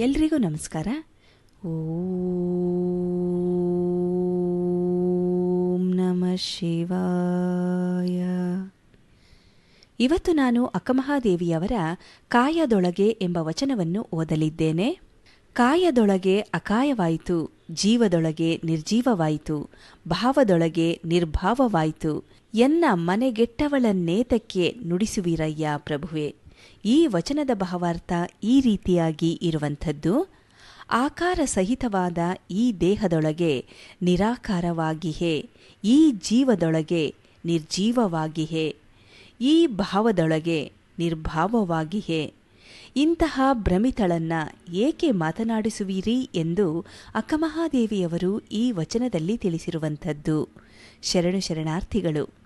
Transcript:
ಎಲ್ರಿಗೂ ನಮಸ್ಕಾರ. ಓಂ ನಮ ಶಿವಾಯ. ಇವತ್ತು ನಾನು ಅಕ್ಕಮಹಾದೇವಿಯವರ ಕಾಯದೊಳಗೆ ಎಂಬ ವಚನವನ್ನು ಓದಲಿದ್ದೇನೆ. ಕಾಯದೊಳಗೆ ಅಕಾಯವಾಯಿತು, ಜೀವದೊಳಗೆ ನಿರ್ಜೀವವಾಯಿತು, ಭಾವದೊಳಗೆ ನಿರ್ಭಾವವಾಯಿತು, ಎನ್ನ ಮನೆಗೆಟ್ಟವಳನ್ನೇತಕ್ಕೆ ನುಡಿಸುವಿರಯ್ಯ ಪ್ರಭುವೆ. ಈ ವಚನದ ಭಾವಾರ್ಥ ಈ ರೀತಿಯಾಗಿ ಇರುವಂಥದ್ದು ಆಕಾರ ಸಹಿತವಾದ ಈ ದೇಹದೊಳಗೆ ನಿರಾಕಾರವಾಗಿಹೆ, ಈ ಜೀವದೊಳಗೆ ನಿರ್ಜೀವವಾಗಿಹೆ, ಈ ಭಾವದೊಳಗೆ ನಿರ್ಭಾವವಾಗಿಹೆ, ಇಂತಹ ಭ್ರಮಿತಳನ್ನ ಏಕೆ ಮಾತನಾಡಿಸುವಿರಿ ಎಂದು ಅಕ್ಕಮಹಾದೇವಿಯವರು ಈ ವಚನದಲ್ಲಿ ತಿಳಿಸಿರುವಂಥದ್ದು. ಶರಣು ಶರಣಾರ್ಥಿಗಳು